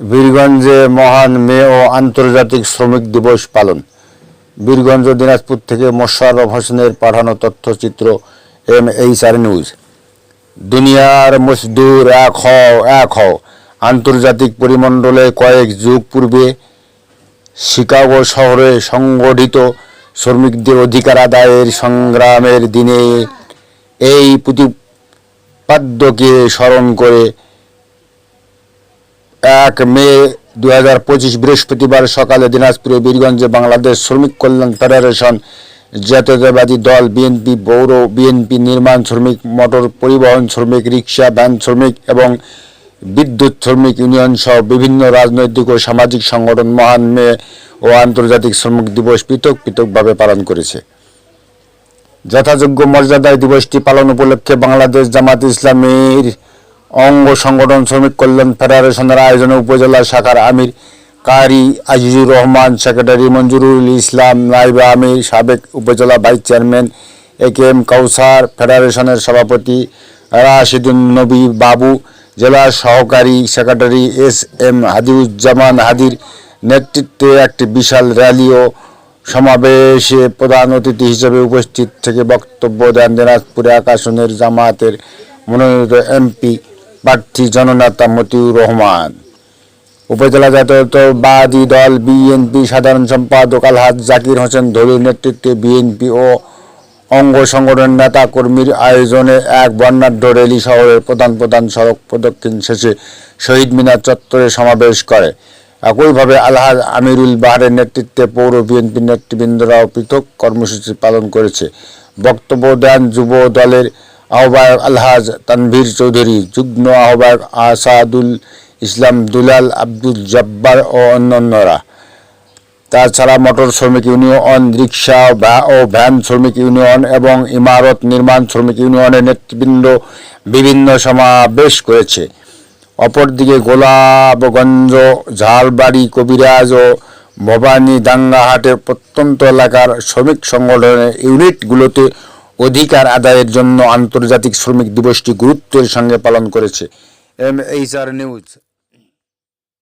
বীরগঞ্জে মহান মে ও আন্তর্জাতিক শ্রমিক দিবস পালন। বীরগঞ্জ দিনাজপুর থেকে মোশাররফ হোসেনের পাঠানো তথ্যচিত্র এম এইচ আর নিউজ। দুনিয়ার মজদুর এক হও এক হও। আন্তর্জাতিক পরিমণ্ডলে কয়েক যুগ পূর্বে শিকাগো শহরে সংগঠিত শ্রমিকদের অধিকার আদায়ের সংগ্রামের দিনে এই প্রতিপাদ্যকে স্মরণ করে এক মে দু হাজার পঁচিশ বৃহস্পতিবার সকালে দিনাজপুরে বীরগঞ্জে বাংলাদেশ শ্রমিক কল্যাণ ফেডারেশন জাতীয়তাবাদী দল বিএনপি, পৌর বিএনপি, নির্মাণ শ্রমিক, মোটর পরিবহন শ্রমিক, রিক্সা, ভ্যান শ্রমিক এবং বিদ্যুৎ শ্রমিক ইউনিয়ন সহ বিভিন্ন রাজনৈতিক ও সামাজিক সংগঠন মহান মে ও আন্তর্জাতিক শ্রমিক দিবস পৃথক পৃথকভাবে পালন করেছে। যথাযোগ্য মর্যাদায় দিবসটি পালন উপলক্ষে বাংলাদেশ জামাত ইসলামীর অঙ্গ সংগঠন শ্রমিক কল্যাণ ফেডারেশনের আয়োজনে উপজেলা শাখার আমির কারি আজিজুর রহমান, সেক্রেটারি মঞ্জুরুল ইসলাম, নাইবা আমির সাবেক উপজেলা vice chairman A K M Kausar, ফেডারেশনের সভাপতি রাশিদুন নবী বাবু, জেলা সহকারী সেক্রেটারি এস এম হাদিউজ্জামান হাদির নেতৃত্বে একটি বিশাল র্যালি ও সমাবেশে প্রধান অতিথি হিসেবে উপস্থিত থেকে বক্তব্য দেন দিনাজপুরে আকাশনের জামায়াতের মনোনীত এমপি প্রার্থী জননেতা মতিউর রহমান। উপজেলা জাতীয়তাবাদী দল বিএনপি সাধারণ সম্পাদক আলহাজ জাকির হোসেন ধলুর নেতৃত্বে বিএনপি ও অঙ্গ সংগঠন নেতা কর্মীর আয়োজনে এক বর্ণাঢ্য র্যালি শহরের প্রধান প্রধান সড়ক প্রদক্ষিণ শেষে শহীদ মিনার চত্বরে সমাবেশ করে। একইভাবে আলহাজ আমিরুল বাহারের নেতৃত্বে পৌর বিএনপি নেতৃবৃন্দরাও পৃথক কর্মসূচি পালন করেছে। বক্তব্য দেন যুব দলের আহ্বায়ক আলহাজ তানভীর চৌধুরী, যুগ্ম আহ্বায়ক আসাদুল ইসলাম দুলাল আব্দুল জব্বার ও অন্যান্যরা। তাছাড়া মোটর শ্রমিক ইউনিয়ন, রিক্সা ও ভ্যান শ্রমিক ইউনিয়ন এবং ইমারত নির্মাণ শ্রমিক ইউনিয়নের নেতৃবৃন্দ বিভিন্ন সমাবেশ করেছে। অপরদিকে গোলাপগঞ্জ, ঝালবাড়ি, কবিরাজ ও ভবানী দাঙ্গাহাটের প্রত্যন্ত এলাকার শ্রমিক সংগঠনের ইউনিটগুলোতে অধিকার আদায়ের জন্য আন্তর্জাতিক শ্রমিক দিবসটি গুরুত্বের সঙ্গে পালন করেছে এম এইচ আর নিউজ।